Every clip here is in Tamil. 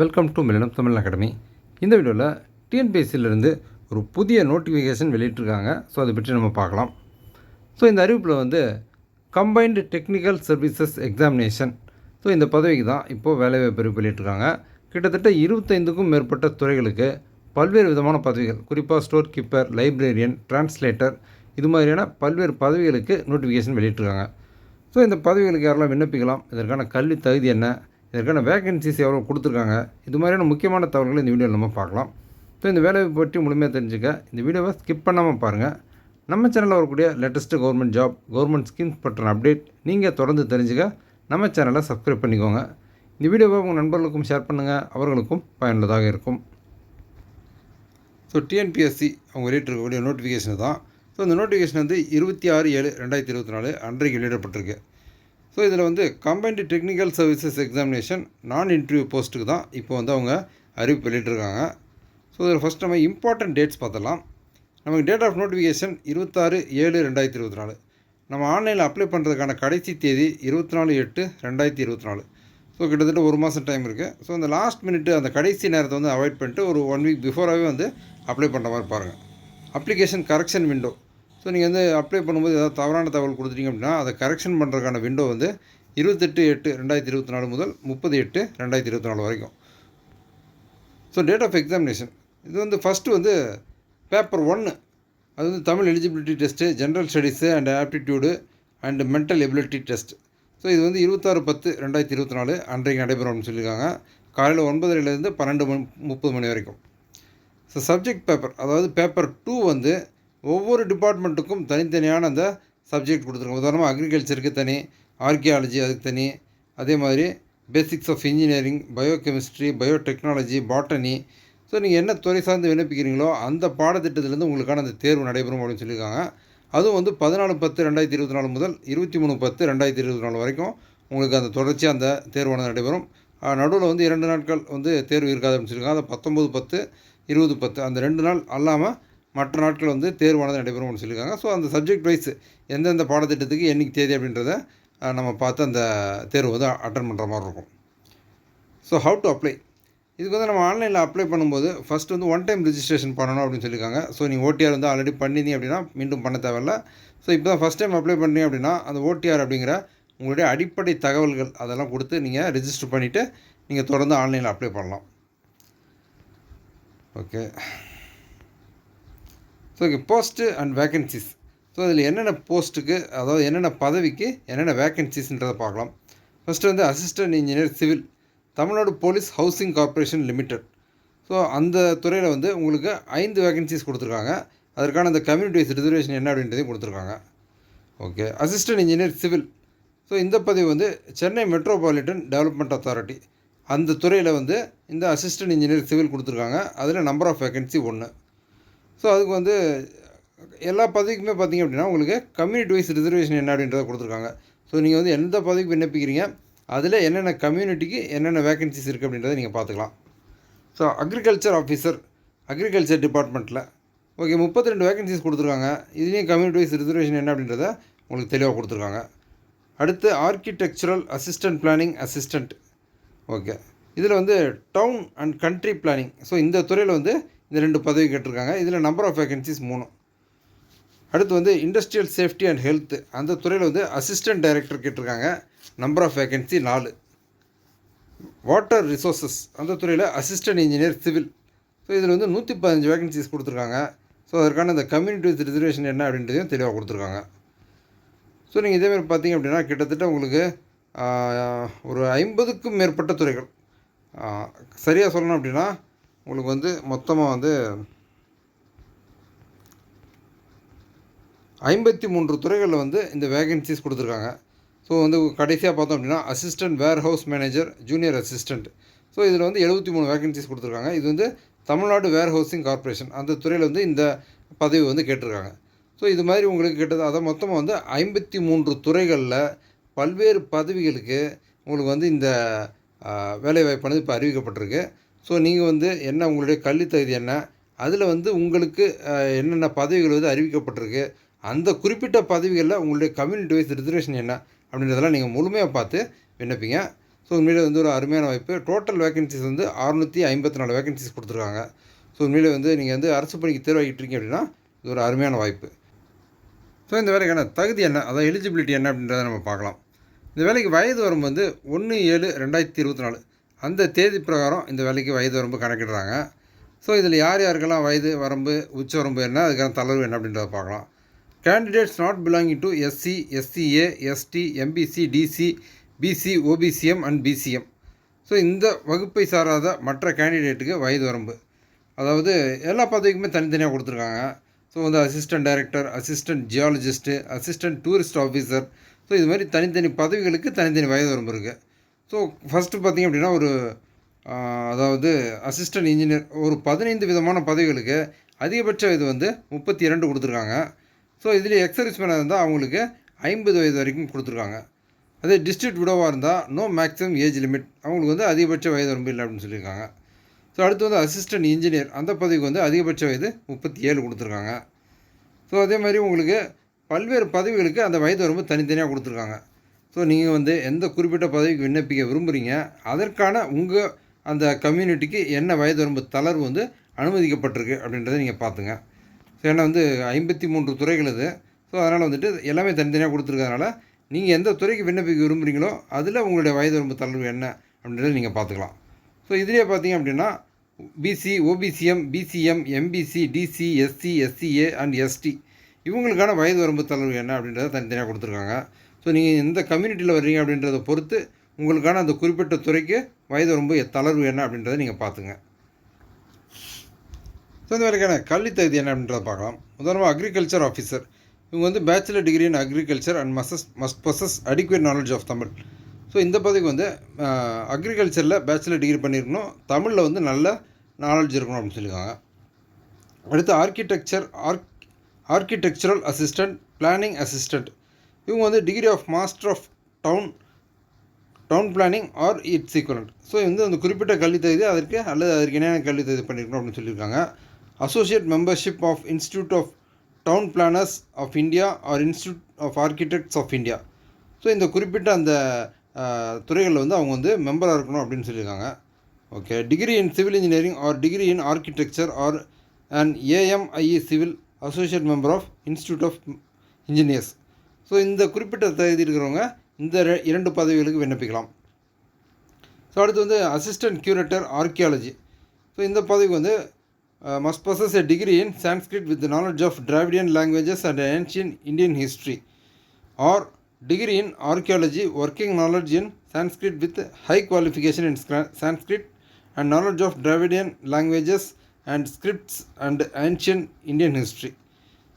Welcome to Milanam Tamil academy இந்த வீடியோவில் டிஎன்பிஎஸ்சியிலேருந்து ஒரு புதிய நோட்டிஃபிகேஷன் வெளியிட்டிருக்காங்க. ஸோ அதை பற்றி நம்ம பார்க்கலாம். ஸோ இந்த அறிவிப்பில் வந்து combined technical services examination so இந்த பதவிக்கு தான் இப்போது வேலைவாய்ப்பு அறிவிப்பு வெளியிட்டிருக்காங்க. கிட்டத்தட்ட இருபத்தைந்துக்கும் மேற்பட்ட துறைகளுக்கு பல்வேறு விதமான பதவிகள். குறிப்பாக ஸ்டோர் கீப்பர் லைப்ரரியன் டிரான்ஸ்லேட்டர் இது மாதிரியான பல்வேறு பதவிகளுக்கு நோட்டிஃபிகேஷன் வெளியிட்டிருக்காங்க. ஸோ இந்த பதவிகளுக்கு யாரெல்லாம் விண்ணப்பிக்கலாம்? இதற்கான கல்வி தகுதி என்ன? இதற்கான வேகன்சிஸ் எவ்வளோ கொடுத்துருக்காங்க? இது மாதிரியான முக்கியமான தகவல்களை இந்த வீடியோவில் நம்ம பார்க்கலாம். ஸோ இந்த வேலையை பற்றி முழுமையாக தெரிஞ்சுக்க இந்த வீடியோவை ஸ்கிப் பண்ணாமல் பாருங்கள் நம்ம சேனலில் வரக்கூடிய latest government job government schemes பற்றின அப்டேட் நீங்கள் தொடர்ந்து தெரிஞ்சுக்க நம்ம சேனலை சப்ஸ்கிரைப் பண்ணிக்கோங்க. இந்த வீடியோவை உங்கள் நண்பர்களுக்கும் ஷேர் பண்ணுங்கள் அவர்களுக்கும் பயனுள்ளதாக இருக்கும். ஸோ டிஎன்பிஎஸ்சி அவங்க வெளியிட்டிருக்கக்கூடிய நோட்டிஃபிகேஷன் தான். ஸோ இந்த நோட்டிஃபிகேஷன் வந்து இருபத்தி ஆறு ஏழு ரெண்டாயிரத்தி இருபத்தி நாலு அன்றைக்கு வெளியிடப்பட்டிருக்கு. ஸோ இதில் வந்து கம்பைன்டு டெக்னிக்கல் சர்வீசஸ் எக்ஸாமினேஷன் நான் இன்டர்வியூ போஸ்ட்டுக்கு தான் இப்போ வந்து அவங்க அறிவிப்பு வெளியிட்டிருக்காங்க. ஸோ இதில் ஃபஸ்ட் நம்ம இம்பார்ட்டன்ட் டேட்ஸ் பார்த்தலாம் நமக்கு டேட் ஆஃப் நோட்டிஃபிகேஷன் இருபத்தாறு ஏழு ரெண்டாயிரத்தி இருபத்தி நாலு. நம்ம ஆன்லைனில் அப்ளை பண்ணுறதுக்கான கடைசி தேதி இருபத்தி நாலு எட்டு ரெண்டாயிரத்தி இருபத்தி நாலு. ஸோ கிட்டத்தட்ட ஒரு மாதம் டைம் இருக்குது ஸோ அந்த லாஸ்ட் மினிட் அந்த கடைசி நேரத்தை வந்து அவாய்ட் பண்ணிட்டு ஒரு ஒன் வீக் பிஃபோராகவே வந்து அப்ளை பண்ணுற மாதிரி பாருங்கள் அப்ளிகேஷன் கரெக்ஷன் விண்டோ ஸோ நீங்கள் வந்து அப்ளை பண்ணும்போது ஏதாவது தவறான தகவல் கொடுத்துட்டீங்க அப்படின்னா அதை கரெக்ஷன் பண்ணுறதுக்கான விண்டோ வந்து இருபத்தெட்டு எட்டு ரெண்டாயிரத்தி இருபத்தி நாலு முதல் முப்பது எட்டு ரெண்டாயிரத்தி இருபத்தி நாலு வரைக்கும். ஸோ டேட் ஆஃப் எக்ஸாமினேஷன் இது வந்து ஃபஸ்ட்டு வந்து பேப்பர் ஒன்று அது வந்து Tamil eligibility test general studies and aptitude and mental ability test so இது வந்து இருபத்தாறு பத்து ரெண்டாயிரத்தி இருபத்தி நாலு அன்றைக்கு நடைபெறும்னு சொல்லியிருக்காங்க. காலையில் ஒன்பதுலேருந்து பன்னெண்டு மணி முப்பது மணி வரைக்கும். ஸோ சப்ஜெக்ட் பேப்பர் அதாவது பேப்பர் டூ வந்து ஒவ்வொரு டிபார்ட்மெண்ட்டுக்கும் தனித்தனியான அந்த சப்ஜெக்ட் கொடுத்துருக்கோம் உதாரணமாக அக்ரிகல்ச்சருக்கு தனி ஆர்கியாலஜி அதுக்கு தனி அதே மாதிரி basics of engineering biochemistry biotechnology botany so நீங்கள் என்ன துறை சார்ந்து விண்ணப்பிக்கிறீங்களோ அந்த பாடத்திட்டத்திலேருந்து உங்களுக்கான அந்த தேர்வு நடைபெறும் அப்படின்னு சொல்லியிருக்காங்க. அதுவும் வந்து பதினாலு பத்து ரெண்டாயிரத்தி இருபத்தி நாலு முதல் இருபத்தி மூணு பத்து ரெண்டாயிரத்தி இருபத்தி நாலு வரைக்கும் உங்களுக்கு அந்த தொடர்ச்சியாக அந்த தேர்வானது நடைபெறும். நடுவில் வந்து இரண்டு நாட்கள் வந்து தேர்வு இருக்காது அப்படின்னு சொல்லியிருக்காங்க. அதை பத்தொம்போது பத்து இருபது பத்து அந்த ரெண்டு நாள் அல்லாமல் மற்ற நாட்கள் வந்து தேர்வானது நடைபெறும் அப்படின்னு சொல்லியிருக்காங்க. ஸோ அந்த சப்ஜெக்ட் வைஸ் எந்தெந்த பாடத்திட்டத்துக்கு என்றைக்கு தேதி அப்படின்றத நம்ம பார்த்து அந்த தேர்வு வந்து அட்டன் பண்ணுற மாதிரி இருக்கும். ஸோ ஹவு டு அப்ளை இதுக்கு வந்து நம்ம ஆன்லைனில் அப்ளை பண்ணும்போது ஃபஸ்ட் வந்து ஒன் டைம் ரிஜிஸ்ட்ரேஷன் பண்ணணும் அப்படின்னு சொல்லியிருக்காங்க. ஸோ நீங்கள் ஓடிஆர் வந்து ஆல்ரெடி பண்ணிங்க அப்படின்னா மீண்டும் பண்ண தேவையில்ல. ஸோ இப்போ தான் ஃபஸ்ட் டைம் அப்ளை பண்ணீங்க அப்படின்னா அந்த ஓடிஆர் அப்படிங்கிற உங்களுடைய அடிப்படை தகவல்கள் அதெல்லாம் கொடுத்து நீங்கள் ரிஜிஸ்டர் பண்ணிவிட்டு நீங்கள் தொடர்ந்து ஆன்லைனில் அப்ளை பண்ணலாம். Okay so okay post and vacancies so இதில் என்னென்ன போஸ்ட்டுக்கு அதாவது என்னென்ன பதவிக்கு என்னென்ன வேக்கன்சிஸ்ன்றதை பார்க்கலாம். ஃபஸ்ட்டு வந்து assistant engineer civil Tamil Nadu police housing corporation limited so அந்த துறையில் வந்து உங்களுக்கு ஐந்து வேகன்சிஸ் கொடுத்துருக்காங்க. அதற்கான அந்த கம்யூனிட்டி வைஸ் ரிசர்வேஷன் என்ன அப்படின்றதையும் கொடுத்துருக்காங்க. Okay assistant engineer civil so இந்த பதவி வந்து சென்னை மெட்ரோபாலிட்டன் டெவலப்மெண்ட் அத்தாரிட்டி அந்த துறையில் வந்து இந்த அசிஸ்டன்ட் இன்ஜினியர் சிவில் கொடுத்துருக்காங்க. அதில் நம்பர் ஆஃப் வேகன்சி ஒன்று ஸோ அதுக்கு வந்து எல்லா பதவிக்குமே பார்த்தீங்க அப்படின்னா உங்களுக்கு கம்யூனிட்டி வைஸ் ரிசர்வேஷன் என்ன அப்படின்றத கொடுத்துருக்காங்க. ஸோ நீங்கள் வந்து எந்த பதவிக்கு விண்ணப்பிக்கிறீங்க அதில் என்னென்ன கம்யூனிட்டிக்கு என்னென்ன வேகன்சிஸ் இருக்குது அப்படின்றத நீங்கள் பார்த்துக்கலாம். ஸோ அக்ரிகல்ச்சர் ஆஃபீஸர் அக்ரிகல்ச்சர் டிபார்ட்மெண்ட்டில் ஓகே முப்பத்தி ரெண்டு வேகன்சிஸ் கொடுத்துருக்காங்க. இதுலேயும் கம்யூனிட்டி வைஸ் ரிசர்வேஷன் என்ன அப்படின்றத உங்களுக்கு தெளிவாக கொடுத்துருக்காங்க. அடுத்து architectural assistant planning assistant okay இதில் வந்து town and country planning so இந்த துறையில் வந்து இந்த ரெண்டு பதவி கேட்டிருக்காங்க. இதில் நம்பர் ஆஃப் வேகன்சிஸ் மூணு. அடுத்து வந்து இண்டஸ்ட்ரியல் சேஃப்டி அண்ட் ஹெல்த் அந்த துறையில் வந்து அசிஸ்டன்ட் டைரக்டர் கேட்டிருக்காங்க. நம்பர் ஆஃப் வேகன்சி நாலு. வாட்டர் ரிசோர்ஸஸ் அந்த துறையில் அசிஸ்டன்ட் இன்ஜினியர் சிவில் ஸோ இதில் வந்து நூற்றி பதினஞ்சு வேகன்சிஸ் கொடுத்துருக்காங்க. ஸோ அதற்கான இந்த கம்யூனிட்டி ரிசர்வேஷன் என்ன அப்படின்றதையும் தெளிவாக கொடுத்துருக்காங்க. ஸோ நீங்கள் இதேமாதிரி பார்த்தீங்க அப்படின்னா கிட்டத்தட்ட உங்களுக்கு ஒரு ஐம்பதுக்கும் மேற்பட்ட துறைகள். சரியாக சொல்லணும் அப்படின்னா உங்களுக்கு வந்து மொத்தமாக வந்து ஐம்பத்தி மூன்று துறைகளில் வந்து இந்த வேகன்சிஸ் கொடுத்துருக்காங்க. ஸோ வந்து கடைசியாக பார்த்தோம் அப்படின்னா assistant warehouse manager junior assistant so இதில் வந்து எழுபத்தி மூணு வேகன்சிஸ் கொடுத்துருக்காங்க. இது வந்து தமிழ்நாடு வேர் ஹவுசிங் கார்ப்பரேஷன் அந்த துறையில் வந்து இந்த பதவி வந்து கேட்டிருக்காங்க. ஸோ இது மாதிரி உங்களுக்கு கேட்டது அதை மொத்தமாக வந்து ஐம்பத்தி மூன்று துறைகளில் பல்வேறு பதவிகளுக்கு உங்களுக்கு வந்து இந்த வேலைவாய்ப்பானது இப்போ அறிவிக்கப்பட்டிருக்கு. ஸோ நீங்கள் வந்து என்ன உங்களுடைய கல்வி தகுதி என்ன? அதில் வந்து உங்களுக்கு என்னென்ன பதவிகள் வந்து அறிவிக்கப்பட்டிருக்கு? அந்த குறிப்பிட்ட பதவிகளில் உங்களுடைய கம்யூனிட்டி வைஸ் ரிசர்வேஷன் என்ன? அப்படின்றதெல்லாம் நீங்கள் முழுமையாக பார்த்து விண்ணப்பிங்க. ஸோ உண்மையிலே வந்து ஒரு அருமையான வாய்ப்பு. டோட்டல் வேகன்சிஸ் வந்து அறுநூற்றி ஐம்பத்தி நாலு வேகன்சிஸ் கொடுத்துருக்காங்க. ஸோ உண்மையிலே வந்து நீங்கள் வந்து அரசு பணிக்கு தேர்வாகிட்டு இருக்கீங்க அப்படின்னா இது ஒரு அருமையான வாய்ப்பு. ஸோ இந்த வேலைக்கான தகுதி என்ன? அதாவது எலிஜிபிலிட்டி என்ன அப்படின்றத நம்ம பார்க்கலாம். இந்த வேலைக்கு வயது வரம்பு வந்து ஒன்று ஏழு ரெண்டாயிரத்தி இருபத்தி நாலு. அந்த தேதி பிரகாரம் இந்த வேலைக்கு வயது வரம்பு கணக்கிடுறாங்க. ஸோ இதில் யார் யாருக்கெல்லாம் வயது வரம்பு உச்ச வரம்பு என்ன அதுக்கான தளர்வு என்ன அப்படின்றத பார்க்கலாம். Candidates not belonging to SC SCA ST MBC DC BC OBCM and BCM so இந்த வகுப்பை சாராத மற்ற கேண்டிடேட்டுக்கு வயது வரம்பு. அதாவது எல்லா பதவிக்குமே தனித்தனியாக கொடுத்துருக்காங்க. ஸோ வந்து assistant director assistant geologist assistant tourist officer so இது மாதிரி தனித்தனி பதவிகளுக்கு தனித்தனி வயது வரம்பு இருக்குது ஸோ ஃபஸ்ட்டு பார்த்திங்க அப்படின்னா ஒரு அதாவது அசிஸ்டன்ட் இன்ஜினியர் ஒரு பதினைந்து விதமான பதவிகளுக்கு அதிகபட்ச வயது வந்து முப்பத்தி இரண்டு கொடுத்துருக்காங்க. ஸோ இதில் எக்ஸர்விஸ்மேனாக இருந்தால் அவங்களுக்கு ஐம்பது வயது வரைக்கும் கொடுத்துருக்காங்க. அதே டிஸ்ட்ரிக்ட் விடோவாக இருந்தால் நோ மேக்ஸிமம் ஏஜ் லிமிட் அவங்களுக்கு வந்து அதிகபட்ச வயது வரம்பு இல்லை அப்படின்னு சொல்லியிருக்காங்க. ஸோ அடுத்து வந்து அசிஸ்டன்ட் இன்ஜினியர் அந்த பதவிக்கு வந்து அதிகபட்ச வயது முப்பத்தி ஏழு கொடுத்துருக்காங்க. ஸோ அதே மாதிரி உங்களுக்கு பல்வேறு பதவிகளுக்கு அந்த வயது வரம்பு தனித்தனியாக கொடுத்துருக்காங்க. ஸோ நீங்கள் வந்து எந்த குறிப்பிட்ட பதவிக்கு விண்ணப்பிக்க விரும்புகிறீங்க அதற்கான உங்கள் அந்த கம்யூனிட்டிக்கு என்ன வயது வரம்பு தளர்வு வந்து அனுமதிக்கப்பட்டிருக்கு அப்படின்றத நீங்கள் பார்த்துங்க. ஸோ ஏன்னா வந்து ஐம்பத்தி மூன்று துறைகள் இது. ஸோ அதனால் வந்துட்டு எல்லாமே தனித்தனியாக கொடுத்துருக்கறதுனால நீங்கள் எந்த துறைக்கு விண்ணப்பிக்க விரும்புகிறீங்களோ அதில் உங்களுடைய வயது வரம்பு தளர்வு என்ன அப்படின்றத நீங்கள் பார்த்துக்கலாம். ஸோ இதுலேயே பார்த்தீங்க அப்படின்னா BC OBCM BCM MBC DC SC SCA and ST இவங்களுக்கான வயது வரம்பு தளர்வு என்ன அப்படின்றத தனித்தனியாக கொடுத்துருக்காங்க. ஸோ நீங்கள் எந்த கம்யூனிட்டியில் வர்றீங்க அப்படின்றத பொறுத்து உங்களுக்கான அந்த குறிப்பிட்ட துறைக்கு வயது ரொம்ப தளர்வு என்ன அப்படின்றத நீங்கள் பார்த்துங்க. ஸோ இந்த மாதிரிக்கான கல்வி தகுதி என்ன அப்படின்றத பார்க்கலாம். உதாரணமாக அக்ரிகல்ச்சர் ஆஃபீஸர் இவங்க வந்து bachelor degree in agriculture and must must possess adequate knowledge of Tamil so இந்த பதவிக்கு வந்து அக்ரிகல்ச்சரில் பேச்சுலர் டிகிரி பண்ணியிருக்கணும் தமிழில் வந்து நல்ல நாலேஜ் இருக்கணும் அப்படின்னு சொல்லியிருக்காங்க. அடுத்து architecture arch architectural assistant planning assistant இவங்க வந்து degree of master of town town planning or its equivalent so வந்து அந்த குறிப்பிட்ட கல்வி தகுதி அதற்கு அல்லது அதற்கு இணையான கல்வி தகுதி பண்ணியிருக்கணும் அப்படின்னு சொல்லியிருக்காங்க. Associate membership of institute of town planners of India or institute of architects of India so இந்த குறிப்பிட்ட அந்த துறைகளில் வந்து அவங்க வந்து மெம்பராக இருக்கணும் அப்படின்னு சொல்லியிருக்காங்க. Okay degree in civil engineering or degree in architecture or and AMIE civil associate member of institute of engineers so இந்த குறிப்பிட்ட தகுதி இருக்கிறவங்க இந்த இரண்டு பதவிகளுக்கு விண்ணப்பிக்கலாம் ஸோ அடுத்து வந்து அசிஸ்டன்ட் கியூரேட்டர் ஆர்கியாலஜி ஸோ இந்த பதவிக்கு வந்து must possess a degree in Sanskrit with knowledge of Dravidian languages and ancient Indian history or degree in archaeology working knowledge in Sanskrit with high qualification in Sanskrit and knowledge of Dravidian languages and scripts and ancient Indian history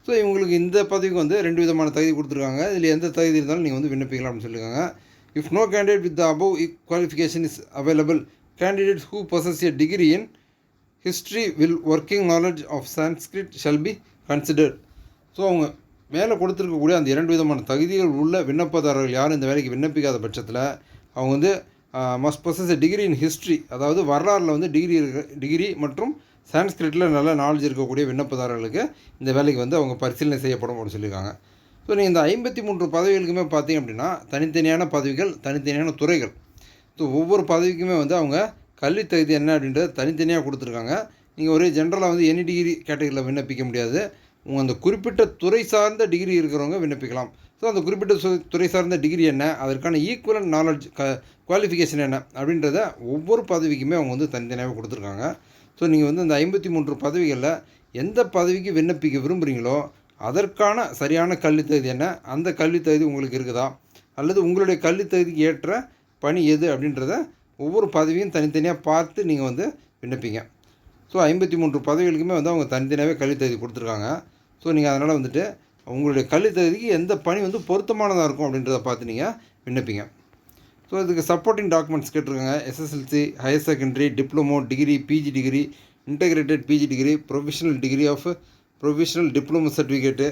so இவங்களுக்கு இந்த பதவிக்கு வந்து ரெண்டு விதமான தகுதி கொடுத்துருக்காங்க. இதில் எந்த தகுதி இருந்தாலும் நீங்கள் வந்து விண்ணப்பிக்கலாம் அப்படின்னு சொல்லியிருக்காங்க. If no candidate with the above qualification is available candidates who possess a degree in history will working knowledge of Sanskrit shall be considered so அவங்க மேலே கொடுத்துருக்கக்கூடிய அந்த இரண்டு விதமான தகுதிகள் உள்ள விண்ணப்பதாரர்கள் யாரும் இந்த வேலைக்கு விண்ணப்பிக்காத பட்சத்தில் அவங்க வந்து must possess a degree in history அதாவது வரலாறில் வந்து டிகிரி இருக்க டிகிரி மற்றும் சான்ஸ்கிரிட்டில் நல்ல நாலேஜ் இருக்கக்கூடிய விண்ணப்பதாரர்களுக்கு இந்த வேலைக்கு வந்து அவங்க பரிசீலனை செய்யப்படும் அப்படின்னு சொல்லியிருக்காங்க. ஸோ நீங்கள் இந்த ஐம்பத்தி மூன்று பதவிகளுக்குமே பார்த்தீங்க அப்படின்னா தனித்தனியான பதவிகள் தனித்தனியான துறைகள். ஸோ ஒவ்வொரு பதவிக்குமே வந்து அவங்க கல்வி தகுதி என்ன அப்படின்றத தனித்தனியாக கொடுத்துருக்காங்க. நீங்கள் ஒரே ஜென்ரலாக வந்து எனி டிகிரி கேட்டகரியில் விண்ணப்பிக்க முடியாது. உங்கள் அந்த குறிப்பிட்ட துறை சார்ந்த டிகிரி இருக்கிறவங்க விண்ணப்பிக்கலாம். ஸோ அந்த குறிப்பிட்ட துறை சார்ந்த டிகிரி என்ன அதற்கான ஈக்குவலன் நாலேஜ் க குவாலிஃபிகேஷன் என்ன அப்படின்றத ஒவ்வொரு பதவிக்குமே அவங்க வந்து தனித்தனியாகவே கொடுத்துருக்காங்க. ஸோ நீங்கள் வந்து அந்த ஐம்பத்தி மூன்று பதவிகளில் எந்த பதவிக்கு விண்ணப்பிக்க விரும்புகிறீங்களோ அதற்கான சரியான கல்வி தகுதி என்ன அந்த கல்வி தகுதி உங்களுக்கு இருக்குதா? அல்லது உங்களுடைய கல்வி தகுதிக்கு ஏற்ற பணி எது அப்படின்றத ஒவ்வொரு பதவியும் தனித்தனியாக பார்த்து நீங்கள் வந்து விண்ணப்பிங்க. ஸோ ஐம்பத்தி மூன்று பதவிகளுக்குமே வந்து அவங்க தனித்தனியாகவே கல்வி தகுதி கொடுத்துருக்காங்க. ஸோ நீங்கள் அதனால் வந்துட்டு உங்களுடைய கல்வி தகுதிக்கு எந்த பணி வந்து பொருத்தமானதாக இருக்கும் அப்படின்றத பார்த்து நீங்கள் விண்ணப்பிங்க. ஸோ இதுக்கு சப்போர்ட்டிங் டாக்குமெண்ட்ஸ் கேட்டிருக்காங்க. SSLC higher secondary diploma degree PG degree integrated PG degree professional degree of professional diploma certificate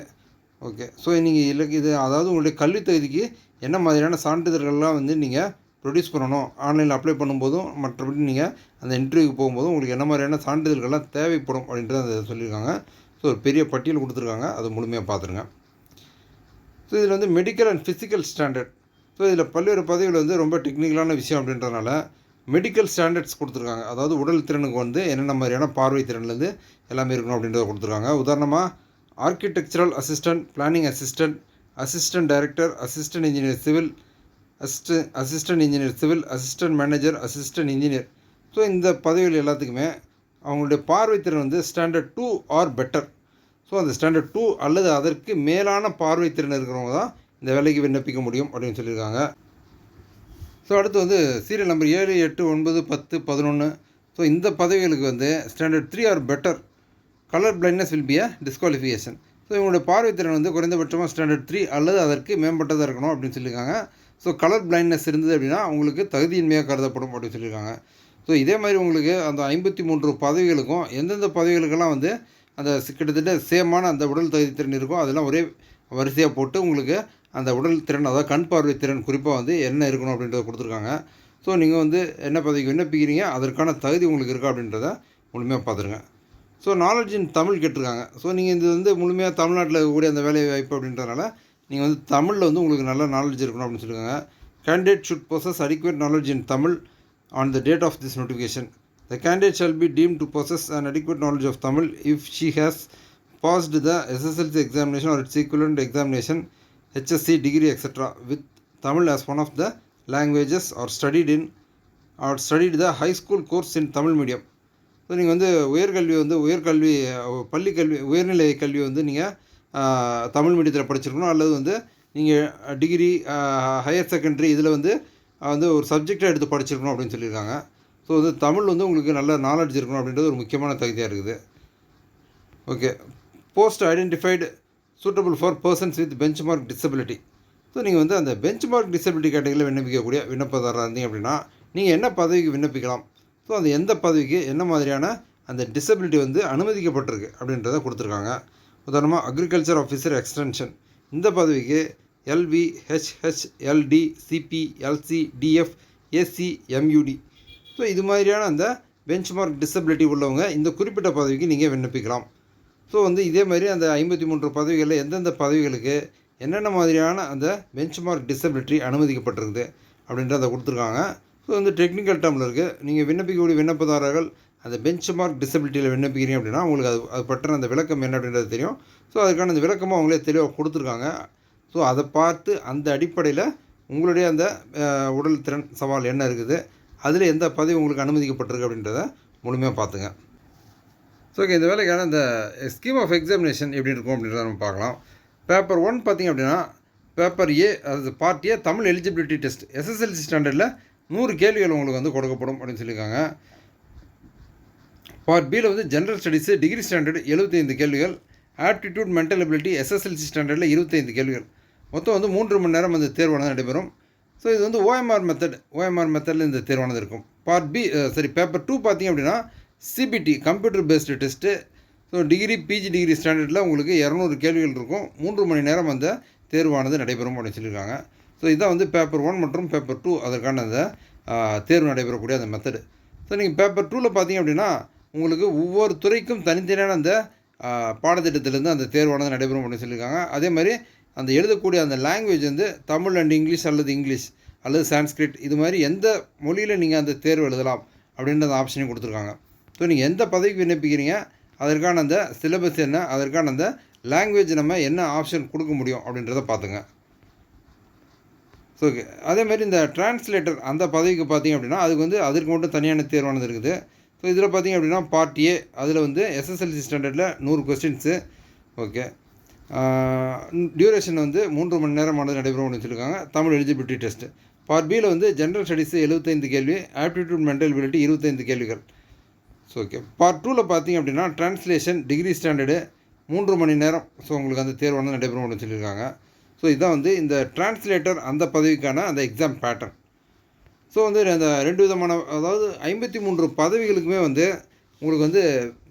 okay so நீங்கள் இலக்கு இது அதாவது உங்களுடைய கல்வி தகுதிக்கு என்ன மாதிரியான சான்றிதழ்கள்லாம் வந்து நீங்கள் ப்ரொடியூஸ் பண்ணணும்? ஆன்லைனில் அப்ளை பண்ணும்போதும் மற்றபடி நீங்கள் அந்த இன்டர்வியூக்கு போகும்போதும் உங்களுக்கு என்ன மாதிரியான சான்றிதழ்கள்லாம் தேவைப்படும் அப்படின்றத அதை சொல்லியிருக்காங்க. ஸோ ஒரு பெரிய பட்டியல் கொடுத்துருக்காங்க. அது முழுமையாக பார்த்துருங்க. ஸோ இதில் வந்து medical and physical standard so இதில் பல்வேறு பதவிகள் வந்து ரொம்ப டெக்னிக்கலான விஷயம் அப்படின்றதுனால மெடிக்கல் ஸ்டாண்டர்ட்ஸ் கொடுத்துருக்காங்க. அதாவது உடல் திறனுக்கு வந்து என்னென்ன மாதிரியான பார்வை திறன்லேருந்து எல்லாமே இருக்கணும் அப்படின்றத கொடுத்துருக்காங்க. உதாரணமாக architectural assistant planning assistant assistant director assistant engineer civil assist assistant engineer civil assistant manager assistant engineer so இந்த பதவிகள் எல்லாத்துக்குமே அவங்களுடைய பார்வை திறன் வந்து standard two or better so அந்த ஸ்டாண்டர்ட் டூ அல்லது அதற்கு மேலான பார்வை திறன் இருக்கிறவங்க தான் இந்த வேலைக்கு விண்ணப்பிக்க முடியும் அப்படின்னு சொல்லியிருக்காங்க. ஸோ அடுத்து வந்து சீரியல் நம்பர் ஏழு எட்டு ஒன்பது பத்து பதினொன்று ஸோ இந்த பதவிகளுக்கு வந்து standard three or better colour blindness will be a disqualification so இவங்களுடைய பார்வைத்திறன் வந்து குறைந்தபட்சமாக ஸ்டாண்டர்ட் த்ரீ அல்லது அதற்கு மேம்பட்டதாக இருக்கணும் அப்படின்னு சொல்லியிருக்காங்க. ஸோ கலர் பிளைண்ட்னஸ் இருந்தது அப்படின்னா உங்களுக்கு தகுதியின்மையாக கருதப்படும் அப்படின்னு சொல்லியிருக்காங்க. ஸோ இதே மாதிரி உங்களுக்கு அந்த ஐம்பத்தி மூன்று பதவிகளுக்கும் எந்தெந்த பதவிகளுக்கெல்லாம் வந்து அந்த கிட்டத்தட்ட சேமான அந்த உடல் தகுதி திறன் இருக்கோ அதெல்லாம் ஒரே வரிசையாக போட்டு உங்களுக்கு அந்த உடல் திறன் அதாவது கண் பார்வை திறன் குறிப்பாக வந்து என்ன இருக்கணும் அப்படின்றத கொடுத்துருக்காங்க. ஸோ நீங்கள் வந்து என்ன பதவிக்கு விண்ணப்பிக்கிறீங்க அதற்கான தகுதி உங்களுக்கு இருக்கா அப்படின்றத முழுமையாக பார்த்துருங்க. ஸோ நாலேஜ் இன் தமிழ் கேட்டிருக்காங்க. ஸோ நீங்கள் இது வந்து முழுமையாக தமிழ்நாட்டில் இருக்கக்கூடிய அந்த வேலை வாய்ப்பு அப்படின்றதுனால நீங்கள் வந்து தமிழில் வந்து உங்களுக்கு நல்ல நாலேஜ் இருக்கணும் அப்படின்னு சொல்லியிருக்காங்க candidate should possess adequate knowledge in Tamil on the date of this notification the candidate shall be deemed to possess an adequate knowledge of Tamil if she has passed the SSLC examination or its equivalent examination HSC degree, etc. with Tamil as one of the languages or studied in or studied the high school course in Tamil medium. So நீங்கள் வந்து உயர்கல்வி வந்து உயர்கல்வி பள்ளி கல்வி உயர்நிலை கல்வி வந்து நீங்கள் தமிழ் மீடியத்தில் படிச்சிருக்கணும் அல்லது வந்து நீங்கள் டிகிரி ஹையர் செகண்டரி இதில் வந்து வந்து ஒரு சப்ஜெக்டாக எடுத்து படிச்சிருக்கணும் அப்படின்னு சொல்லியிருக்காங்க ஸோ வந்து தமிழ் வந்து உங்களுக்கு நல்ல நாலேஜ் இருக்கணும் அப்படின்றது ஒரு முக்கியமான தகுதியாக இருக்குது okay post identified suitable for persons with benchmark disability so நீங்கள் வந்து அந்த பெஞ்ச் மார்க் டிசபிலிட்டி கேட்டகரியில் விண்ணப்பிக்கக்கூடிய விண்ணப்பதாரராக இருந்தீங்க அப்படின்னா நீங்கள் என்ன பதவிக்கு விண்ணப்பிக்கலாம்? ஸோ அந்த எந்த பதவிக்கு என்ன மாதிரியான அந்த டிசபிலிட்டி வந்து அனுமதிக்கப்பட்டிருக்கு அப்படின்றத கொடுத்துருக்காங்க. உதாரணமாக அக்ரிகல்ச்சர் ஆஃபீஸர் எக்ஸ்டென்ஷன் இந்த பதவிக்கு LV HH LD CP LC DF AC MUD so இது மாதிரியான அந்த பெஞ்ச் மார்க் டிசபிலிட்டி உள்ளவங்க இந்த குறிப்பிட்ட பதவிக்கு நீங்கள் விண்ணப்பிக்கலாம். ஸோ வந்து இதே மாதிரி அந்த ஐம்பத்தி மூன்று பதவிகளில் எந்தெந்த பதவிகளுக்கு என்னென்ன மாதிரியான அந்த பெஞ்ச் மார்க் டிசபிலிட்டி அனுமதிக்கப்பட்டிருக்குது அப்படின்றத கொடுத்துருக்காங்க. ஸோ வந்து டெக்னிக்கல் டேர்மில் இருக்குது நீங்கள் விண்ணப்பிக்கக்கூடிய விண்ணப்பதாரர்கள் அந்த பெஞ்ச் மார்க் டிசபிலிட்டியில் விண்ணப்பிக்கிறீங்க அப்படின்னா உங்களுக்கு அது அது பற்றின அந்த விளக்கம் என்ன அப்படின்றது தெரியும். ஸோ அதுக்கான அந்த விளக்கமும் அவங்களே தெளிவாக கொடுத்துருக்காங்க. ஸோ அதை பார்த்து அந்த அடிப்படையில் உங்களுடைய அந்த உடல் திறன் சவால் என்ன இருக்குது? அதில் எந்த பதவி உங்களுக்கு அனுமதிக்கப்பட்டிருக்கு அப்படின்றத முழுமையாக பார்த்துங்க. ஸோ ஓகே இந்த வேலைக்கான இந்த ஸ்கீம் ஆஃப் எக்ஸாமினேஷன் எப்படி இருக்கும் அப்படின்றத நம்ம பார்க்கலாம். பேப்பர் ஒன் பார்த்திங்க அப்படின்னா பேப்பர் ஏ அதாவது part A Tamil eligibility test SSLC ஸ்டாண்டர்டில் நூறு கேள்விகள் உங்களுக்கு வந்து கொடுக்கப்படும் அப்படின்னு சொல்லியிருக்காங்க. பார்ட் பியில் வந்து ஜென்ரல் ஸ்டடீஸு டிகிரி ஸ்டாண்டர்டு எழுபத்தைந்து கேள்விகள் ஆப்டிடியூட் மென்டல் எபிலிட்டி எஸ்எஸ்எல்சி ஸ்டாண்டர்டில் இருபத்தைந்து கேள்விகள். மொத்தம் வந்து மூன்று மணி நேரம் அந்த தேர்வானது நடைபெறும். ஸோ இது வந்து ஓஎம்ஆர் மெத்தட் ஓஎம்ஆர் மெத்தடில் இந்த தேர்வானது இருக்கும். பார்ட் பி சரி பேப்பர் டூ பார்த்தீங்க அப்படின்னா CBT computer based test so degree PG degree ஸ்டாண்டர்டில் உங்களுக்கு இரநூறு கேள்விகள் இருக்கும். மூன்று மணி நேரம் அந்த தேர்வானது நடைபெறும் அப்படின்னு சொல்லியிருக்காங்க. ஸோ இதான் வந்து பேப்பர் ஒன் மற்றும் பேப்பர் டூ அதற்கான அந்த தேர்வு நடைபெறக்கூடிய அந்த மெத்தடு ஸோ நீங்கள் பேப்பர் டூவில் பார்த்தீங்க அப்படின்னா உங்களுக்கு ஒவ்வொரு துறைக்கும் தனித்தனியான அந்த பாடத்திட்டத்திலேருந்து அந்த தேர்வானது நடைபெறும் அப்படின்னு சொல்லியிருக்காங்க. அதே மாதிரி அந்த எழுதக்கூடிய அந்த லாங்குவேஜ் வந்து தமிழ் அண்ட் இங்கிலீஷ் அல்லது இங்கிலீஷ் அல்லது சான்ஸ்கிரிட் இது மாதிரி எந்த மொழியில் நீங்கள் அந்த தேர்வு எழுதலாம் அப்படின்ற அந்த ஆப்ஷனையும் கொடுத்துருக்காங்க. ஸோ நீங்கள் எந்த பதவிக்கு விண்ணப்பிக்கிறீங்க அதற்கான அந்த சிலபஸ் என்ன அதற்கான அந்த லாங்குவேஜ் நம்ம என்ன ஆப்ஷன் கொடுக்க முடியும் அப்படின்றத பார்த்துங்க. ஸோ ஓகே அதே மாதிரி இந்த டிரான்ஸ்லேட்டர் அந்த பதவிக்கு பார்த்தீங்க அப்படின்னா அதுக்கு வந்து அதற்கு மட்டும் தனியான தேர்வானது இருக்குது. ஸோ இதில் பார்த்தீங்க அப்படின்னா பார்ட் ஏ அதில் வந்து எஸ்எஸ்எல்சி ஸ்டாண்டர்டில் நூறு கொஸ்டின்ஸு ஓகே டியூரேஷன் வந்து மூன்று மணி நேரமானது நடைபெறும் அப்படின்னு சொல்லியிருக்காங்க. தமிழ் எலிஜிபிலிட்டி டெஸ்ட்டு பார்ட் பியில் வந்து ஜென்ரல் ஸ்டடீஸு எழுபத்தைந்து கேள்வி ஆப்டிடியூட் மென்டல் எபிலிட்டி இருபத்தைந்து கேள்விகள். ஸோ ஓகே பார்ட் டூவில் பார்த்தீங்க அப்படின்னா டிரான்ஸ்லேஷன் டிகிரி ஸ்டாண்டர்டு மூன்று மணி நேரம். ஸோ உங்களுக்கு அந்த தேர்வானது நடைபெறும் அப்படின்னு சொல்லியிருக்காங்க. ஸோ இதான் வந்து இந்த டிரான்ஸ்லேட்டர் அந்த பதவிக்கான அந்த எக்ஸாம் பேட்டர்ன் ஸோ வந்து அந்த ரெண்டு விதமான அதாவது ஐம்பத்தி மூன்று பதவிகளுக்குமே வந்து உங்களுக்கு வந்து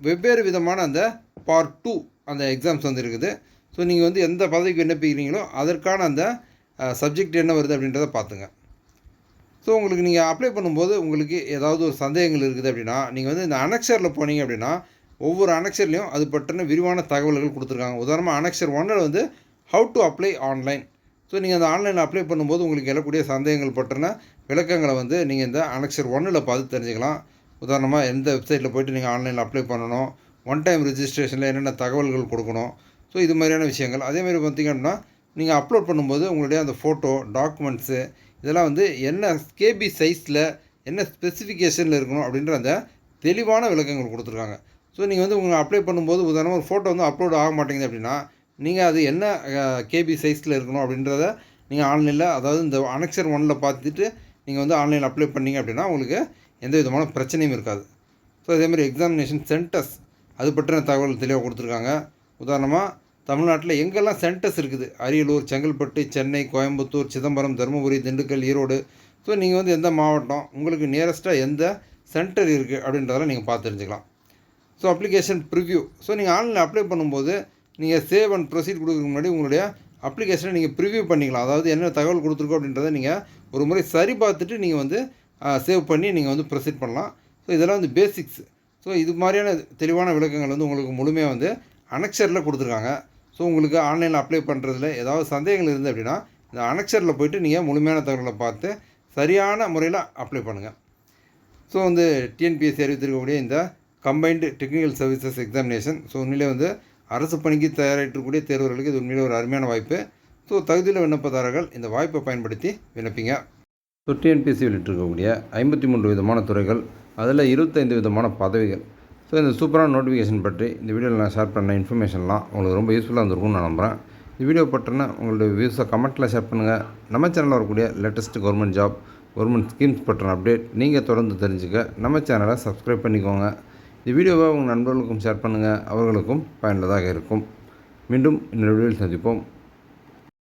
வெவ்வேறு விதமான அந்த பார்ட் டூ அந்த எக்ஸாம்ஸ் வந்து இருக்குது. ஸோ நீங்கள் வந்து எந்த பதவிக்கு விண்ணப்பிக்கிறீங்களோ அதற்கான அந்த சப்ஜெக்ட் என்ன வருது அப்படின்றத பார்த்துங்க ஸோ உங்களுக்கு நீங்கள் அப்ளை பண்ணும்போது உங்களுக்கு ஏதாவது ஒரு சந்தேகங்கள் இருக்குது அப்படின்னா நீங்கள் வந்து இந்த அனெக்சரில் போனீங்க அப்படின்னா ஒவ்வொரு அனக்ஷர்லேயும் அது பற்றின விரிவான தகவல்கள் கொடுத்துருக்காங்க. உதாரணமாக அனெக்சர் ஒன்னில் வந்து how to apply online so நீங்கள் அந்த ஆன்லைனில் அப்ளை பண்ணும்போது உங்களுக்கு எழக்கூடிய சந்தேகங்கள் பற்றின விளக்கங்களை வந்து நீங்கள் இந்த அனெக்சர் ஒன்னில் பார்த்து தெரிஞ்சுக்கலாம். உதாரணமாக எந்த வெப்சைட்டில் போய்ட்டு நீங்கள் ஆன்லைனில் அப்ளை பண்ணணும் ஒன் டைம் ரிஜிஸ்ட்ரேஷனில் என்னென்ன தகவல்கள் கொடுக்கணும். ஸோ இது மாதிரியான விஷயங்கள். அதேமாதிரி பார்த்திங்க அப்படின்னா நீங்கள் அப்லோட் பண்ணும்போது உங்களுடைய அந்த ஃபோட்டோ டாக்குமெண்ட்ஸு இதெல்லாம் வந்து என்ன கேபி சைஸில் என்ன ஸ்பெசிஃபிகேஷனில் இருக்கணும் அப்படின்ற அந்த தெளிவான விளக்கங்கள் கொடுத்துருக்காங்க. ஸோ நீங்கள் வந்து உங்களை அப்ளை பண்ணும்போது உதாரணமாக ஒரு ஃபோட்டோ வந்து அப்லோட் ஆக மாட்டேங்குது அப்படின்னா நீங்கள் அது என்ன கேபி சைஸில் இருக்கணும் அப்படின்றத நீங்கள் ஆன்லைனில் அதாவது இந்த அனெக்சர் ஒனில் பார்த்துட்டு நீங்கள் வந்து ஆன்லைனில் அப்ளை பண்ணீங்க அப்படின்னா உங்களுக்கு எந்த விதமான பிரச்சனையும் இருக்காது. ஸோ அதேமாதிரி எக்ஸாமினேஷன் சென்டர்ஸ் அது பற்றின தகவல் தெளிவாக கொடுத்துருக்காங்க. உதாரணமாக தமிழ்நாட்டில் எங்கெல்லாம் சென்டர்ஸ் இருக்குது? அரியலூர் செங்கல்பட்டு சென்னை கோயம்புத்தூர் சிதம்பரம் தருமபுரி திண்டுக்கல் ஈரோடு. ஸோ நீங்கள் வந்து எந்த மாவட்டம்? உங்களுக்கு நியரஸ்ட்டாக எந்த சென்டர் இருக்குது அப்படின்றதெல்லாம் நீங்கள் பார்த்து தெரிஞ்சுக்கலாம். ஸோ அப்ளிகேஷன் ப்ரிவ்யூ ஸோ நீங்கள் ஆன்லைனில் அப்ளை பண்ணும்போது நீங்கள் சேவ் அண்ட் ப்ரொசீட் கொடுக்குறதுக்கு முன்னாடி உங்களுடைய அப்ளிகேஷனை நீங்கள் ப்ரிவ்யூ பண்ணிக்கலாம். அதாவது என்ன தகவல் கொடுத்துருக்கோம் அப்படின்றத நீங்கள் ஒரு முறை சரி பார்த்துட்டு நீங்கள் வந்து சேவ் பண்ணி நீங்கள் வந்து ப்ரொசீட் பண்ணலாம். ஸோ இதெல்லாம் வந்து பேசிக்ஸ் ஸோ இது மாதிரியான தெளிவான விளக்கங்கள் வந்து உங்களுக்கு முழுமையாக வந்து அனெக்சரில் கொடுத்துருக்காங்க. ஸோ உங்களுக்கு ஆன்லைனில் அப்ளை பண்ணுறதுல ஏதாவது சந்தேகங்கள் இருந்து அப்படின்னா இந்த அனெக்சரில் போயிட்டு நீங்கள் முழுமையான தகவலை பார்த்து சரியான முறையில் அப்ளை பண்ணுங்கள். ஸோ வந்து டிஎன்பிஎஸ்சி அறிவித்திருக்கக்கூடிய இந்த combined technical services examination so உண்மையிலே வந்து அரசு பணிக்கு தயாராகிட்டுக்கூடிய தேர்வர்களுக்கு இது உண்மையிலே ஒரு அருமையான வாய்ப்பு. ஸோ தகுதியில் விண்ணப்பதாரர்கள் இந்த வாய்ப்பை பயன்படுத்தி விண்ணப்பிங்க. ஸோ டிஎன்பிஎஸ்சி வெளியிட்டிருக்கக்கூடிய ஐம்பத்தி மூன்று விதமான துறைகள் அதில் இருபத்தைந்து விதமான பதவிகள். ஸோ இந்த சூப்பரான நோட்டிஃபிகேஷன் பற்றி இந்த வீடியோவில் நான் ஷேர் பண்ண இன்ஃபர்மேஷன்லாம் உங்களுக்கு ரொம்ப யூஸ்ஃபுல்லாக இருந்திருக்கும்னு நான் நம்புகிறேன் இந்த வீடியோ பற்றினா உங்களுடைய வியூஸை கமெண்ட்டில் ஷேர் பண்ணுங்கள் நம்ம சேனலில் வரக்கூடிய latest government job government schemes பற்றின அப்டேட் நீங்கள் தொடர்ந்து தெரிஞ்சுக்க நம்ம சேனலை சப்ஸ்கிரைப் பண்ணிக்கோங்க. இந்த வீடியோவை உங்கள் நண்பர்களுக்கும் ஷேர் பண்ணுங்கள் அவர்களுக்கும் பயனுள்ளதாக இருக்கும். மீண்டும் இன்னொரு வீடியோவில் சந்திப்போம்.